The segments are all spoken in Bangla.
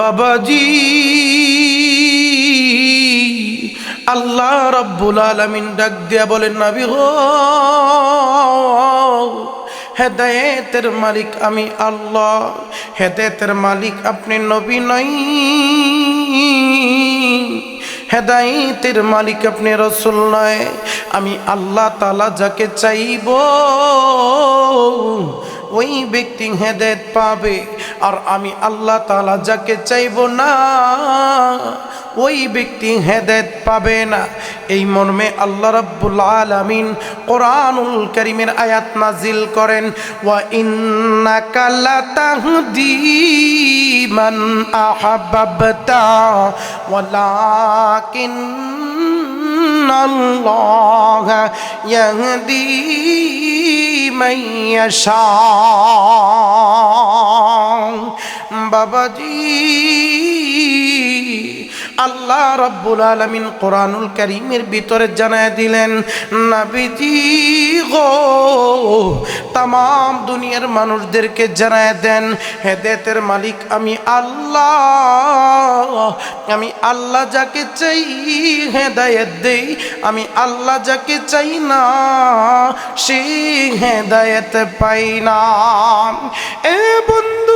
বাবাজি। আল্লাহ রব্বুল আলমিন ডাক দিয়া বলেন, নাবি গো, হেদায়েতের মালিক আমি আল্লাহ, হেদায়েতের মালিক আপনি নবী নাই। হেদায়েতের মালিক আপনি রসুল নয়। আমি আল্লাহ তালা যাকে চাইব, ওই ব্যক্তি হেদায়ত পাবে। আর আমি আল্লাহ তালা যাকে চাইব না, ওই ব্যক্তি হেদেত পাবে না। এই মর্মে আল্লাহ রব্বুল আলমিন কোরআনুল করিমের আয়াত নাজিল করেন ও ইন্নাকা লাতাহদি মান আল্লাহ ইয়াহদি من يشاء বাবাজি আল্লাহ রব্বুল আলমিন কোরআনুল করিমের ভিতরে জানায় দিলেন, নাবিজি গো তাম দুনিয়ার মানুষদেরকে জানায় দেন হেদেতের মালিক আমি আল্লাহ। আমি আল্লাহ যাকে চাই হেদায়েত দেই, আমি আল্লাহ যাকে চাই না সে হেদায়েত পাই না। এ বন্ধু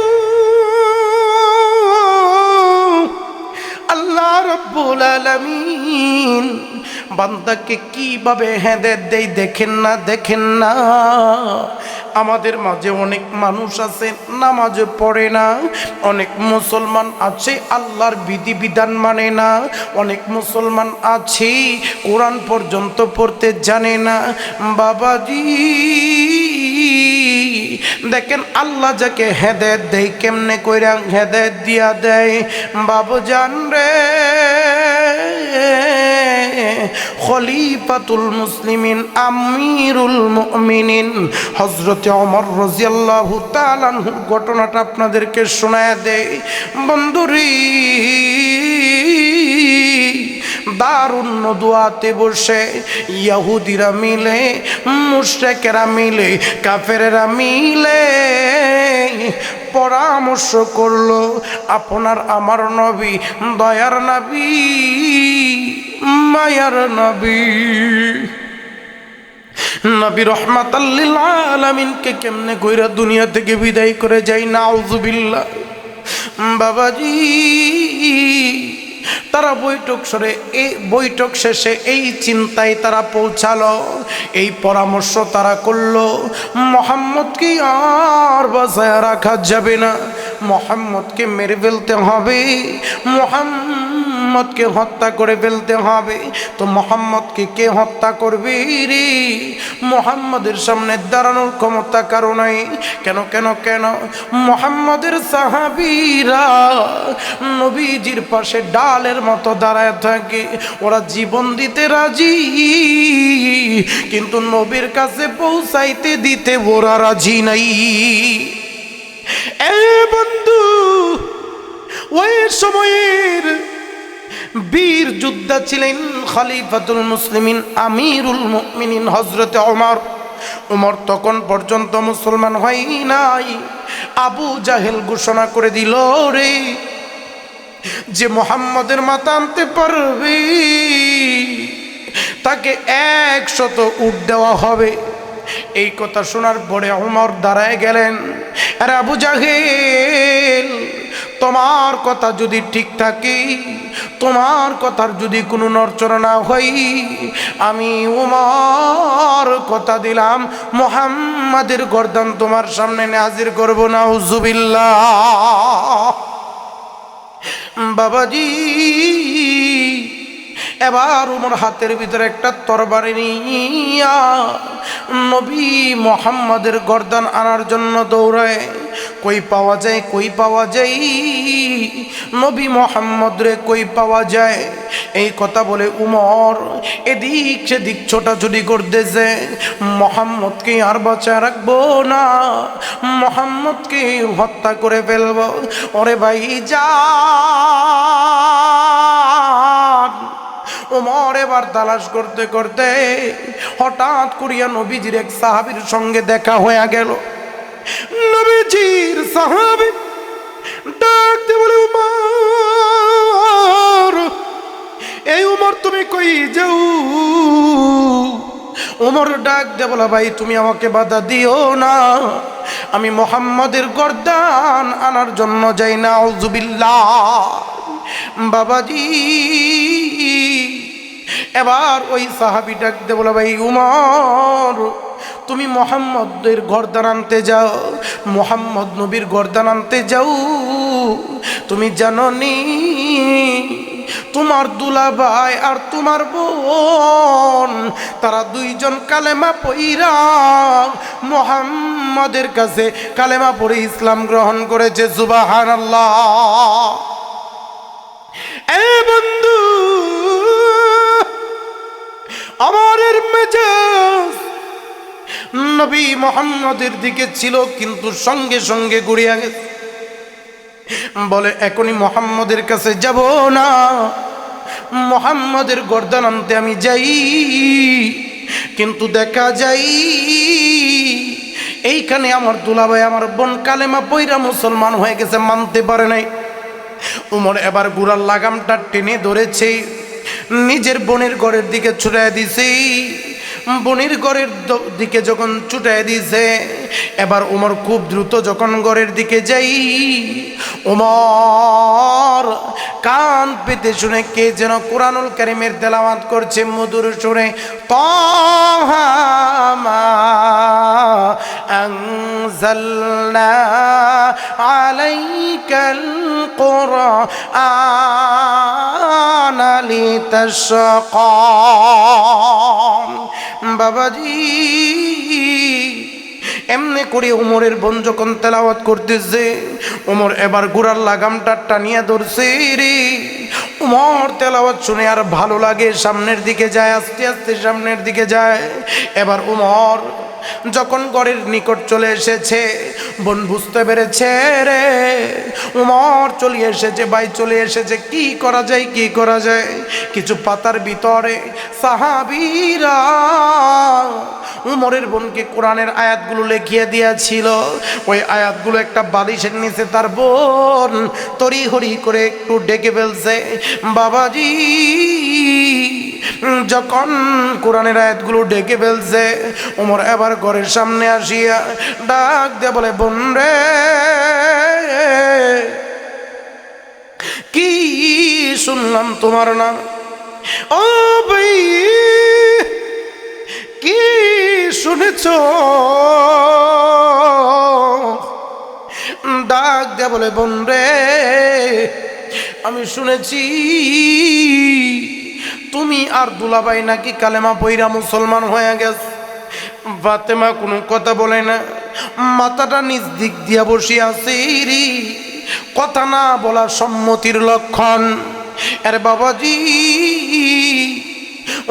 রব্বুল আলামিন। বান্দাকে কীভাবে হেঁদে দেই দেখেন না দেখেন না। আমাদের মাঝে অনেক মানুষ আছে, নামাজে পড়ে না। অনেক মুসলমান আছে, আল্লাহর বিধিবিধান মানে না। অনেক মুসলমান আছে, কোরআন পর্যন্ত পড়তে জানে না। বাবাজি দেখেন আল্লাহ যাকে হেদায়ত দেয়, কেমনে কইরা হেদায়ত দিয়া দেয়? বাবু জান রে, খলিফাতুল মুসলিমিন, আমিরুল মুমিনিন। হজরতে অমর রাজিয়াল্লাহু তাআলার ঘটনাটা আপনাদেরকে শোনায় দেয় বন্ধুরি দারুণ দোয়াতে বসে। ইয়াহুদিরা মিলে, মুশরেকেরা মিলে, কাফেরেরা মিলে পরামর্শ করল, আপনার আমার নবী, দয়ার নবী, মায়ার নবী। নবী রহমাত আলামিনকে কেমনে কইরা দুনিয়া থেকে বিদায় করে যাই নাউজুবিল্লাহ। বাবাজি তারা বৈঠক সরে এই বৈঠক শেষে এই চিন্তায় তারা পৌঁছালো। এই পরামর্শ তারা করল মোহাম্মদকে আর বাসায় রাখা যাবে না। মোহাম্মদকে মেরে ফেলতে হবে। মোহাম্মদকে হত্যা করে ফেলতে হবে। তো মোহাম্মদকে কে হত্যা করবে রে? মোহাম্মদের সামনে দাঁড়ানোর ক্ষমতা কারও নাই। কেন কেন কেন? মোহাম্মদের সাহাবিরা নবীজির পাশে ডালের মতো দাঁড়ায় থাকে। ওরা জীবন দিতে রাজি, কিন্তু নবীর কাছে পৌঁছাইতে দিতে ওরা রাজি নাই। এ বন্ধু, ওই সময়ের বীর যোদ্ধা ছিলেন খলিফাতুল মুসলিমিন, আমিরুল মুমিনিন হজরতে ওমর। উমর তখন পর্যন্ত মুসলমান হয় নাই। আবু জাহেল ঘোষণা করে দিল, রে, যে মোহাম্মদের মাথা আনতে পারবে, তাকে একশত উঠ দেওয়া হবে। এই কথা শোনার পরে অমর দাঁড়ায় গেলেন। আর আবু জাহেল তোমার কথা যদি ঠিক থাকে, তোমার কথার যদি কোনো নরচরণা না হই আমি উমার কথা দিলাম, মোহাম্মদের গর্দান তোমার সামনে হাজির করব না উজুবিল্লা বাবাজি এবার উমর হাতের ভিতরে একটা তরবারি নিয়া নবী মোহাম্মদের গর্দান আনার জন্য দৌড়ায়। কই পাওয়া যায়, কই পাওয়া যায়? নবী মোহাম্মদ রে কই পাওয়া যায়? এই কথা বলে উমর এদিক সেদিক ছোটাছুটি করতেছে। মোহাম্মদকে আর বাঁচায় রাখব না, মোহাম্মদকে হত্যা করে ফেলব। ওরে ভাই যা ওমর এবার তালাশ করতে করতে হঠাৎ করিয়া নবীজির এক সাহাবির সঙ্গে দেখা হইয়া গেল। নবীজির সাহাবি ডাকতে বলে উমার এই উমর তুমি কই যাও? ওমর ডাক দে বলা, ভাই, তুমি আমাকে বাধা দিও না। আমি মোহাম্মদের গর্দান আনার জন্য যাই না ওজুবিল্লা বাবাজি। এবার ওই সাহাবি ডাক দে বলা, ভাই উমর, তুমি মোহাম্মদের গর্দান আনতে যাও, মোহাম্মদ নবীর গর্দান আনতে যাও। তুমি জানো নি তোমার দুলাভাই আর তোমার বোন, তারা দুইজন কালেমা পইরা মোহাম্মদের কাছে কালেমা পড়ে ইসলাম গ্রহণ করেছে সুবাহান এ নবী মোহাম্মদের দিকে ছিল, কিন্তু সঙ্গে সঙ্গে গুড়িয়া গেছে বলে, এখনই মোহাম্মদের কাছে যাব না। মোহাম্মদের গর্দান আনতে আমি যাই, কিন্তু দেখা যাই, এইখানে আমার দুলাভাই, আমার বোন কালেমা পৈরা মুসলমান হয়ে গেছে, মানতে পারে নাই। উমর এবার গুড়ার লাগামটা টেনে ধরেছে, নিজের বোনের ঘরের দিকে ছুটাই দিছে। বোনের গড়ের দিকে যখন ছুটাই দিছে, এবার উমর খুব দ্রুত যখন গড়ের দিকে যাই, উমর কান পেতে শুনে কে যেন কোরআনুল করিমের তেলাওয়াত করছে মধুর শুনে তংজলনা বাবাজি এমনি করে উমরের বোন যখন তেলাওয়াত করতেছে। উমর এবার গুড়ার লাগামটা টানিয়া ধরছে রে। উমর তেলাওয়াত শুনে আর ভালো লাগে, সামনের দিকে যায়, আস্তে আস্তে সামনের দিকে যায়। এবার উমর যখন গড়ের নিকট চলে এসেছে, বোন বুঝতে পেরেছে রে। উমর চলে এসেছে, ভাই চলে এসেছে, কি করা যায়, কি করা যায়? কিছু পাতার ভিতরে সাহাবিরা উমরের বোনকে কোরআনের আয়াতগুলো লেখিয়ে দিয়েছিল। ওই আয়াতগুলো একটা বালিশের নিচে তার বোন তরি হরি করে একটু ডেকে ফেলছে। বাবাজি, যখন কোরআনের আয়াতগুলো ডেকে ফেলছে উমর এবার ঘরের সামনে আসিয়া ডাক দিয়ে বলে, বোন রে, কি শুনলাম তোমার নাম? ও ভাই কি শুনেছ? ডাক দিয়ে বলে, বোন রে, আমি শুনেছি, তুমি আর দুলাভাই নাকি কালেমা বইরা মুসলমান হয়ে গেছ। ফাতেমা কোনো কথা বলে না। মাথাটা নিজ দিক দিয়া বসে আছে রে। কথা না বলা সম্মতির লক্ষণ। আরে বাবাজি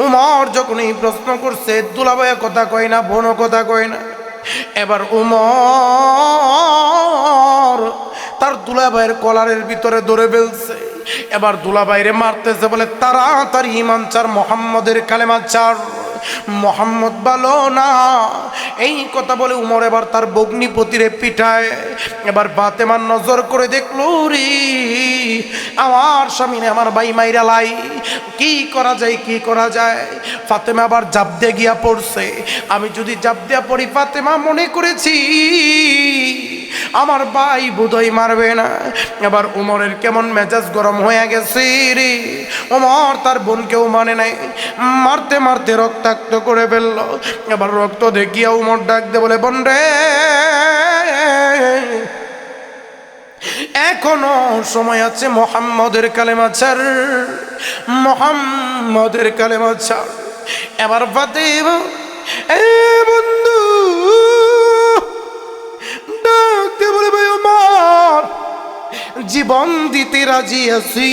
উমর যখন এই প্রশ্ন করছে, দুলাভাইয়া কথা কয় না, বোনও কথা কয় না। এবার উমর তার দুলাভাইয়ের কলারের ভিতরে ধরে ফেলছে। এবার দুলাভাইরে মারতেছে বলে, তাড়াতাড়ি ইমান চার মোহাম্মদের কালেমা চার মোহাম্মদ বলো না। এই কথা বলে উমর এবার তার বগ্নিপতিরে পিঠায় এবার বাতেমার নজর করে দেখল রে আমার স্বামী আমার ভাই মাইরা লাই। কি করা যায়, কি করা যায়? ফাতেমা আবার জাপ দিয়ে গিয়া পড়ছে। আমি যদি জাপ দিয়া পড়ি, ফাতেমা মনে করেছি আমার ভাই বোধহয় মারবে না। এবার উমরের কেমন মেজাজ গরম হয়ে গেছে রে। উমর তার বোনকেও মানে নাই। মারতে মারতে রক্তাক্ত করে ফেলল। এবার রক্ত দেখিয়া উমর ডাক দে বলে, বোন রে, এখনও সময় আছে মোহাম্মদের কালেমা ছাড়। মোহাম্মদের কালেমা ছাড়। এবার ফাতেমা জীবন দিতে রাজি আছি।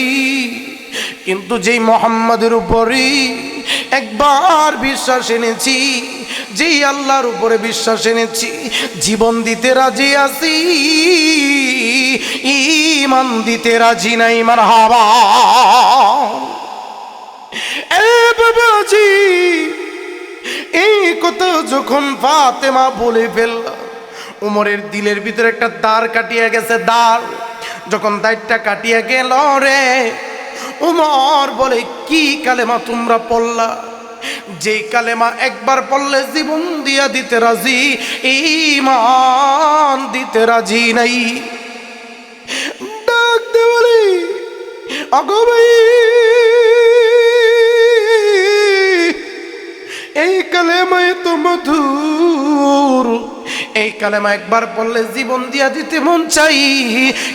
কিন্তু যেই মোহাম্মদের উপরে একবার বিশ্বাস এনেছি, যেই আল্লাহর উপরে বিশ্বাস এনেছি, জীবন দিতে রাজি আছি ইমান দিতে রাজি নাই মার হাবা এই কথা যখন ফাতেমা বলে ফেলল, উমরের দিলের ভিতরে একটা দাঁড় কাটিয়ে গেছে দাঁড় যখন দায়িত্বটা কাটিয়ে গেল রে, উমর বলে, কি কালেমা তোমরা পড়লা? যে কালেমা একবার পড়লে জীবন দিয়া দিতে রাজি ইমান দিতে রাজি নাই। ডাক দে বলে এই কালেমায় তো মধুর এই কালেমা একবার পড়লে জীবন দিয়া দিতে মন চাই,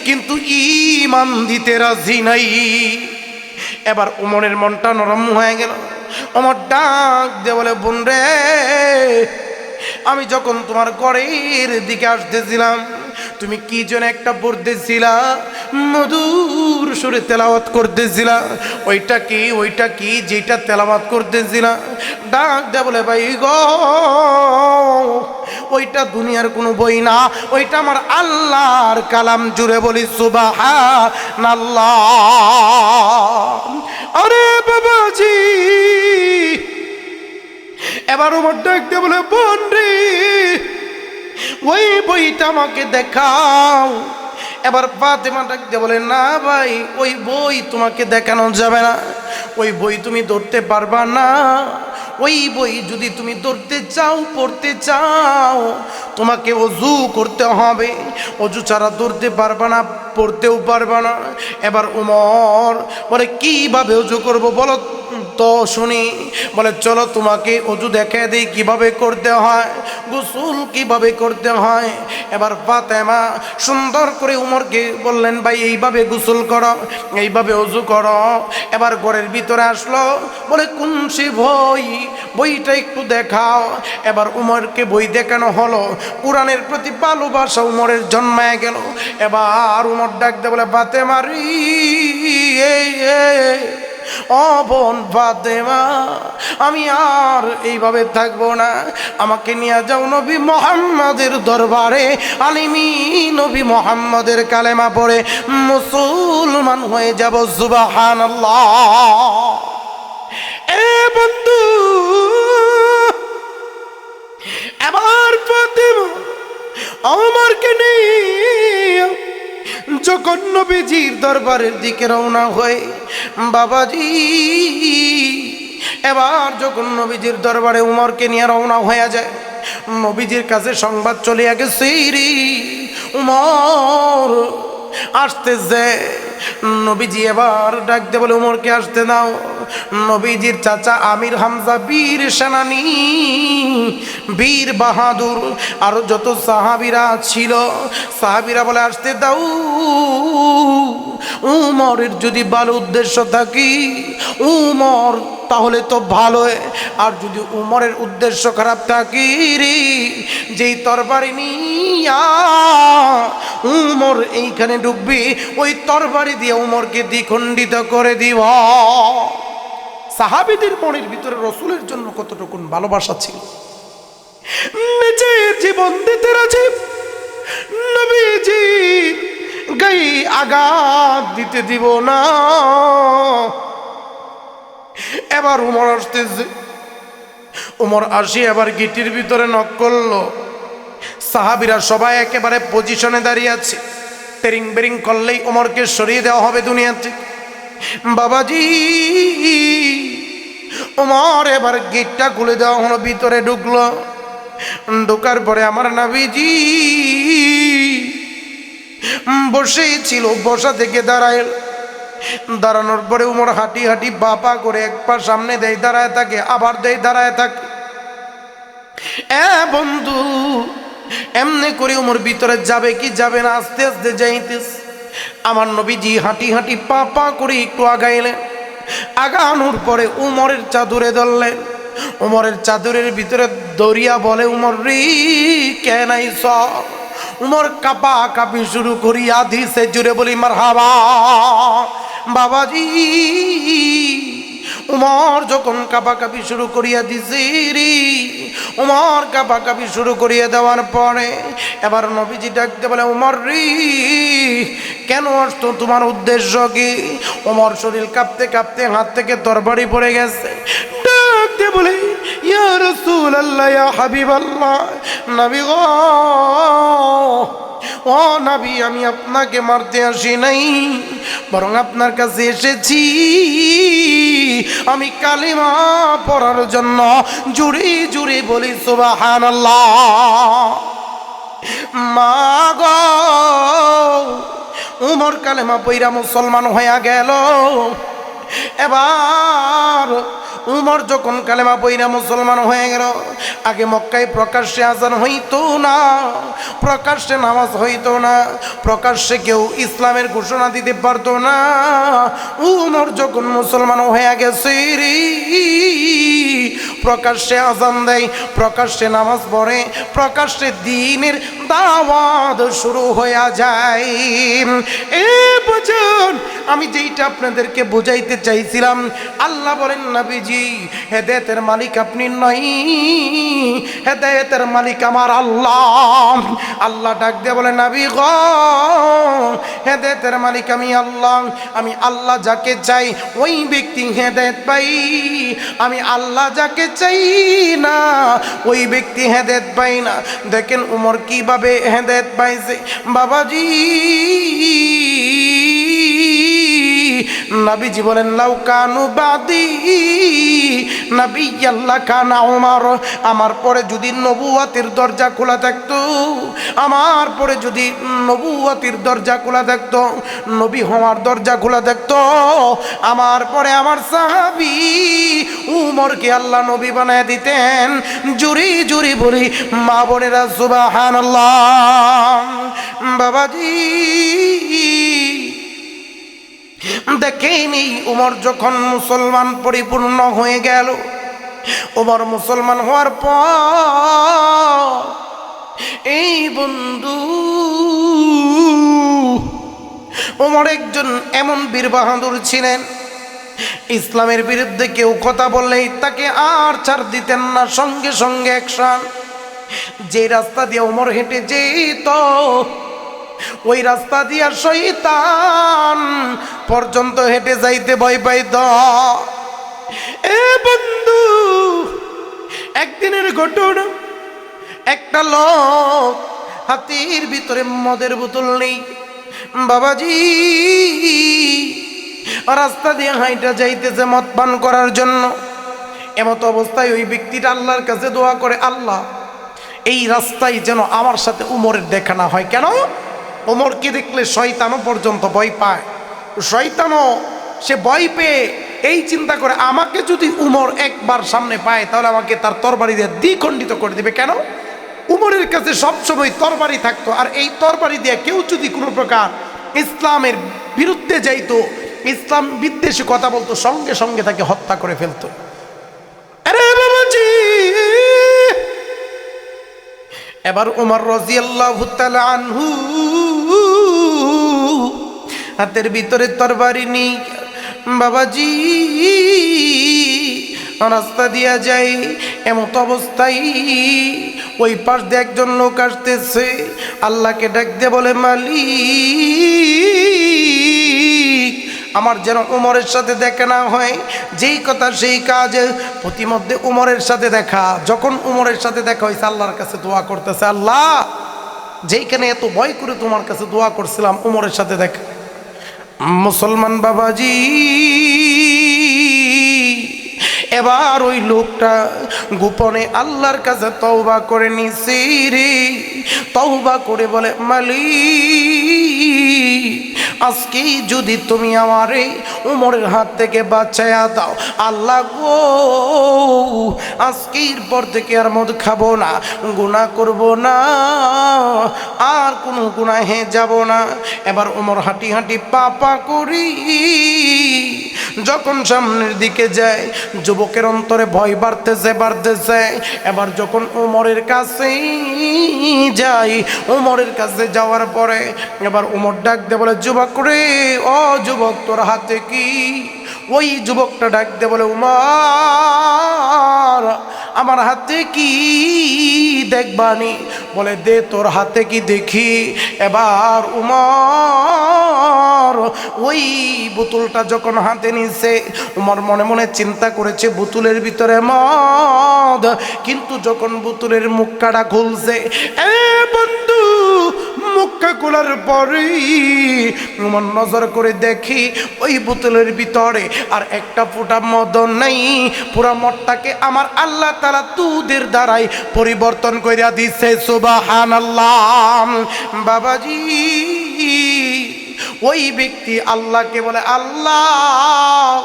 কিন্তু ইমান দিতে রাজি নাই। এবার উমরের মনটা নরম হয়ে গেল। আমার ডাক দিয়ে বলে, বোন রে, আমি যখন তোমার ঘরের দিকে আসতেছিলাম, তুমি কি যেন একটা পড়তেছিলা, মধুর সুরে তেলাওয়াত করতেছিলা। ওইটা কি ওইটা কি, যেটা তেলাওয়াত করতেছিলা? ডাক দে বলে, ভাই গো ওইটা দুনিয়ার কোনো বই না, ওইটা আমার আল্লাহর কালাম, জুড়ে বলি সুবাহ আরে বাবাজি। এবার ওমর দেখতে বলে, বোন রে, ওই বইটা আমাকে দেখাও। এবার ফাতেমা ডাক দিয়ে বলে, না ভাই, ওই বই তোমাকে দেখানো যাবে না। ওই বই তুমি ধরতে পারবা না। ওই বই যদি তুমি ধরতে চাও, পড়তে চাও, তোমাকে অজু করতে হবে। অজু ছাড়া ধরতে পারবা না, পড়তেও পারবা না। এবার উমর বলে, কীভাবে অজু করব বলো তো শুনি বলে চলো তোমাকে অজু দেখে দিই কীভাবে করতে হয়? গোসল কীভাবে করতে হয়? এবার ফাতেমা সুন্দর করে উমরকে বললেন ভাই এইভাবে গোসল করো এইভাবে অজু করো। এবার ঘরের ভিতরে আসলো বলে কোন সে বই? বইটা একটু দেখাও। এবার উমরকে বই দেখানো হলো কোরআনের প্রতি ভালোবাসা উমরের জন্মায় গেল। এবার উমর ডাকতে বলে বাতে মারি এই, এই, ও বোন ফাতেমা আমি আর এইভাবে থাকব না। আমাকে নিয়ে যাও নবী মোহাম্মদের দরবারে আলিমি নবী মোহাম্মদের কালেমা পড়ে মুসলমান হয়ে যাব সুবাহান এ বন্ধু এবার ফাতেমা আমারকে নেই যখন নবীজির দরবারের দিকে রওনা হয়ে, বাবাজি, এবার যখন নবীজির দরবারে উমরকে নিয়ে রওনা হয়ে যায়। নবীজির কাছে সংবাদ চলে গেছে উমর, আসতেছে। নবীজি এবার ডাকতে বলে, উমরকে আসতে দাও। নবীজির চাচা আমির হামজা, বীর সেনানি, বীর বাহাদুর, আরও যত সাহাবিরা ছিল, সাহাবিরা বলে, আসতে দাও। উমরের যদি ভালো উদ্দেশ্য থাকি, উমর তাহলে তো ভালো আর যদি উমরের উদ্দেশ্য খারাপ থাকি রে, যেই তরবারি নিয়া উমর এইখানে ঢুকবি ওই তরবারি দিয়ে উমরকে দ্বিখণ্ডিত করে দিব। সাহাবিদের মনের ভিতরে রসুলের জন্য কতটুকুন ভালোবাসা ছিল? নিজের জীবন দিতে রাজি, নবীজি গাই আঘাত দিতে দিব না। এবার উমর আসতেছে। উমর আসি এবার গিটির ভিতরে নক করল। সাহাবিরা সবাই একেবারে পজিশনে দাঁড়িয়ে আছে। তেরিং বেরিং করলেই ওমরকে সরিয়ে দেওয়া হবে দুনিয়া থেকে বাবাজি, ওমর এবার গেটটা খুলে দেওয়া হলো, ভিতরে ঢুকলো। ঢোকার পরে আমার নাবিজি বসেই ছিল, বসা থেকে দাঁড়ায়। দাঁড়ানোর পরে উমর হাঁটি হাঁটি বাপা করে এক পা সামনে দেয়, দাঁড়ায় থাকে, আবার দেয়, দাঁড়ায় থাকে। এ বন্ধু এমনি করে উমর ভিতরে যাবে কি যাবে না? আস্তে আস্তে যাইতেস আমার নবীজি হাঁটি হাঁটি পা পা করে একটু আগাইলেন। আগানোর পরে উমরের চাদরে ধরলেন। উমরের চাদরের ভিতরে দরিয়া বলে, উমর রি কেনাই স? উমর কাপা কাপি শুরু করিয়া দিছে জুড়ে বলি মার হাবা বাবাজি উমর যখন কাপাকাপি শুরু করিয়া দিছি রি, উমর কাপাকাপি শুরু করিয়া দেওয়ার পরে এবার নবীজি ডাকতে বলে, উমর রি, কেন আসতো তোমার উদ্দেশ্য কি? উমর শরীর কাঁপতে কাঁপতে হাত থেকে তরবারি পড়ে গেছে। ডাকতে বলে, ইয়া রসুল আল্লাহ ইয়া নবী গো, ও নাবি, আমি আপনাকে মারতে আসি নাই, বরং আপনার কাছে এসেছি। আমি কালিমা পড়ার জন্য জুড়ি জুড়ি বলি সুবাহান মা গো, উমর কালেমা পইরা মুসলমান হইয়া গেল। এবার উমর যখন কালেমা পইরা মুসলমান হয়ে গেল, আগে মক্কায় প্রকাশ্যে আজান হইতো না, প্রকাশ্যে নামাজ হইতো না, প্রকাশ্যে কেউ ইসলামের ঘোষণা দিতে পারতো না। উমর যখন মুসলমান হয়ে গেছে প্রকাশ্যে আজান দেয়, প্রকাশ্যে নামাজ পড়ে, প্রকাশ্যে দিনের দাওয়াত শুরু হয়ে যায়। এ বুঝুন, আমি যেইটা আপনাদেরকে বুঝাইতে চাইছিলাম। আল্লাহ বলেন, নবীজি, হেদায়েতের মালিক আপনি নাই। হেদায়েতের মালিক আমার আল্লাহ। আল্লাহ ডাক দিয়ে বলে, নবী গ, হেদায়েতের মালিক আমি আল্লাহ। আমি আল্লাহ যাকে চাই, ওই ব্যক্তি হেদায়েত পাই। আমি আল্লাহ যাকে চাই না, ওই ব্যক্তি হেদায়েত পাই না। দেখেন, উমর কীভাবে হেদায়েত পাইছে? বাবাজি নবীজি বলেন লাউ কানু বাদি। নবী আল্লাহ কানা ওমর আমার পরে যদি নবুয়াতির দরজা খোলা থাকতো, আমার পরে যদি নবুয়াতির দরজা খোলা থাকতো, নবী হওয়ার দরজা খোলা থাকতো, আমার পরে আমার সাহাবি উমরকে আল্লাহ নবী বানায় দিতেন। জুরি জুরি বলি, মা বোনেরা সুবাহান বাবাজি দেখেনি উমর যখন মুসলমান পরিপূর্ণ হয়ে গেল। উমর মুসলমান হওয়ার পর এই বন্ধু উমর একজন এমন বীর বাহাদুর ছিলেন, ইসলামের বিরুদ্ধে কেউ কথা বললেই তাকে আর ছাড় দিতেন না, সঙ্গে সঙ্গে অ্যাকশন যে রাস্তা দিয়ে উমর হেঁটে যেত ওই রাস্তা দিয়া শৈতান পর্যন্ত হেঁটে যাইতে ভয় পাইত। এ বন্ধু, একদিনের ঘটনা, একটা লোক হাতির ভিতরে মদের বোতল নেই। বাবাজি, রাস্তা দিয়ে হাইটা যাইতেছে মদ পান করার জন্য। এমত অবস্থায় ওই ব্যক্তিটা আল্লাহর কাছে দোয়া করে, আল্লাহ, এই রাস্তায় যেন আমার সাথে উমরের দেখা না হয়। কেন? ওমরকে দেখলে শয়তানও পর্যন্ত ভয় পায়। শয়তানও, সে ভয় পেয়ে এই চিন্তা করে, আমাকে যদি উমর একবার সামনে পায়, তাহলে আমাকে তার তরবারি দিয়ে দ্বিখণ্ডিত করে দিবে কেন? উমরের কাছে সবসময় তরবারি থাকতো, আর এই তরবারি দিয়ে কেউ যদি কোনো প্রকার ইসলামের বিরুদ্ধে যাইতো, ইসলাম বিদ্বেষী কথা বলতো, সঙ্গে সঙ্গে তাকে হত্যা করে ফেলতো। এবার উমর রাজিয়াল্লাহু তাআলা আনহু হাতের ভিতরে তরবারি নেই। বাবাজি, রাস্তা দিয়া যায় এমত অবস্থায় ওই পাশ দিয়ে একজন লোক আসতেছে। আল্লাহকে ডাক দিয়ে বলে, মালিক, আমার যেন উমরের সাথে দেখা না হয়, যেই কথা সেই কাজ প্রতিমধ্যে উমরের সাথে দেখা। যখন উমরের সাথে দেখা হয়েছে, আল্লাহর কাছে দোয়া করতেছে, আল্লাহ, যেইখানে এত ভয় করে তোমার কাছে দোয়া করছিলাম, উমরের সাথে দেখা। মুসলমান বাবাজি, এবার ওই লোকটা গোপনে আল্লাহর কাছে তওবা করে নিছে রে। তওবা করে বলে, মালিক আজকে যদি তুমি আমার এই উমরের হাত থেকে বাঁচায়া দাও, আল্লাহ গো আজকের পর থেকে আর মদ খাব না গুণা করব না, আর কোনো গুনাহে যাব না। এবার উমর হাঁটি হাঁটি পা পা করি, যখন সামনের দিকে যায়, যুবকের অন্তরে ভয় বাড়তেছে বাড়তেছে। এবার যখন উমরের কাছে যাই, উমরের কাছে যাওয়ার পরে এবার উমর ডাক দে বলে, যুবক রে ও যুবক, তোর হাতে কি? ওই যুবকটা ডাক দে বলে, উমার, আমার হাতে কি দেখবানি? বলে, দে তোর হাতে কি দেখি। এবার উমর ওই বোতলটা যখন হাতে নিছে, উমর মনে মনে চিন্তা করেছে, বোতলের ভিতরে মদ। কিন্তু যখন বোতলের মুখটা খুলছে, এ বন্ধু, মুখটা খোলার পরেই উমর নজর করে দেখি ওই বোতলের ভিতরে আর একটা ফোঁটা মদ নেই। পুরো মদটাকে আমার আল্লাহ তারা তুদের দ্বারাই পরিবর্তন কইরা দিছে সুবাহান আল্লাহ বাবাজি ওই ব্যক্তি আল্লাহকে বলে, আল্লাহ,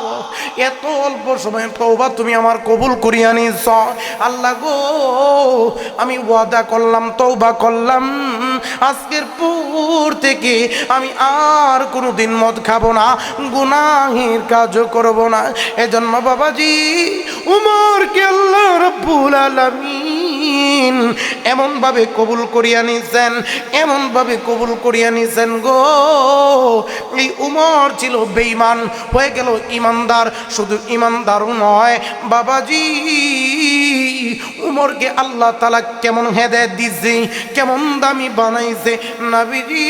এত অল্প সময় তৌবা তুমি আমার কবুল করিয়া নিস আল্লাহ গো, আমি ওয়াদা করলাম তৌবা করলাম। আজকের পর থেকে আমি আর কোনো দিন মদ খাব না, গুনাহের কাজও করব না। এজন্য বাবাজি, উমরকে আল্লাহ রব্বুল আলামিন এমনভাবে কবুল করিয়া নিছেন এমনভাবে কবুল করিয়া নিছেন গো। এই উমর ছিল বেঈমান, হয়ে গেল ইমানদার শুধু ইমানদারও নয়, বাবাজি, উমরকে আল্লাহ তালা কেমন হেদায় দিছে কেমন দামি বানাইছে, নাবিজি।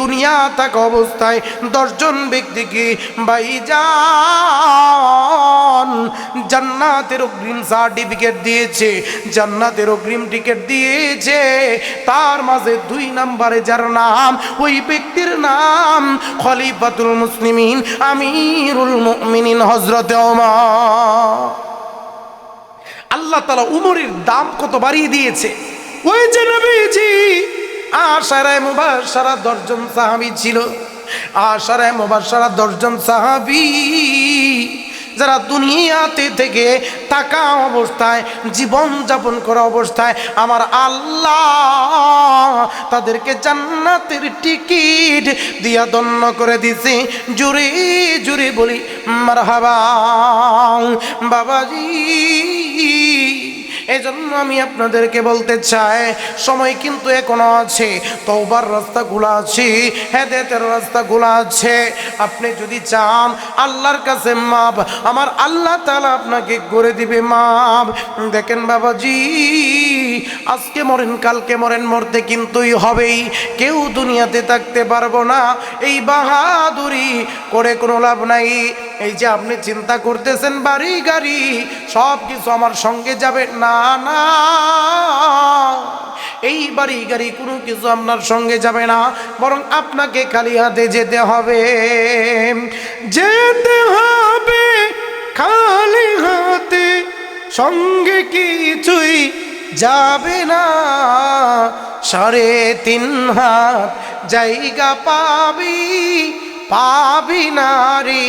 দুনিয়া থাকা অবস্থায় দশজন ব্যক্তিকে বাইজান জান্নাতের অগ্রিম সার্টিফিকেট দিয়েছে, জান্নাতের অগ্রিম টিকিট দিয়েছে। তার মাঝে দুই নম্বরে যার নাম, ওই ব্যক্তির নাম খলিফাতুল মুসলিমিন, আমিরুল মুমিনিন হজরত আল্লাহ তালা উমরের দাম কত বাড়িয়ে দিয়েছে? ওই যে নবীজি আশারায় মুবাসারা দশজন সাহাবি ছিল। আশারায় মুবাসারা দশজন সাহাবি। যারা দুনিয়াতে থেকে থাকা অবস্থায়, জীবন যাপন করা অবস্থায় আমার আল্লাহ তাদেরকে জান্নাতের টিকিট দিয়া দন্য করে দিছে। জুড়ে জুড়ে বলি, মারহাবা, বাবাজি। এই জন্য আমি আপনাদেরকে বলতে চাই, সময় কিন্তু এখনও আছে তৌবার রাস্তা খোলা আছে, হেদায়তের রাস্তা খোলা আছে। আপনি যদি চান, আল্লাহর কাছে মাপ, আমার আল্লাহ তাআলা আপনাকে করে দিবে মাপ। দেখেন বাবাজি, আজকে মরেন, কালকে মরেন, মরতে কিন্তুই হবেই। কেউ দুনিয়াতে থাকতে পারব না, এই বাহাদুরি করে কোনো লাভ নাই। এই যে আপনি চিন্তা করতেছেন, বাড়ি গাড়ি সব কিছু আমার সঙ্গে যাবে না। এই বাড়ি গাড়ি কোনো কিছু আপনার সঙ্গে যাবে না, বরং আপনাকে খালি হাতে যেতে হবে। যেতে হবে খালি হাতে, সঙ্গে কিছুই যাবে না। সাড়ে তিন হাত জায়গা পাবি পাবি নারী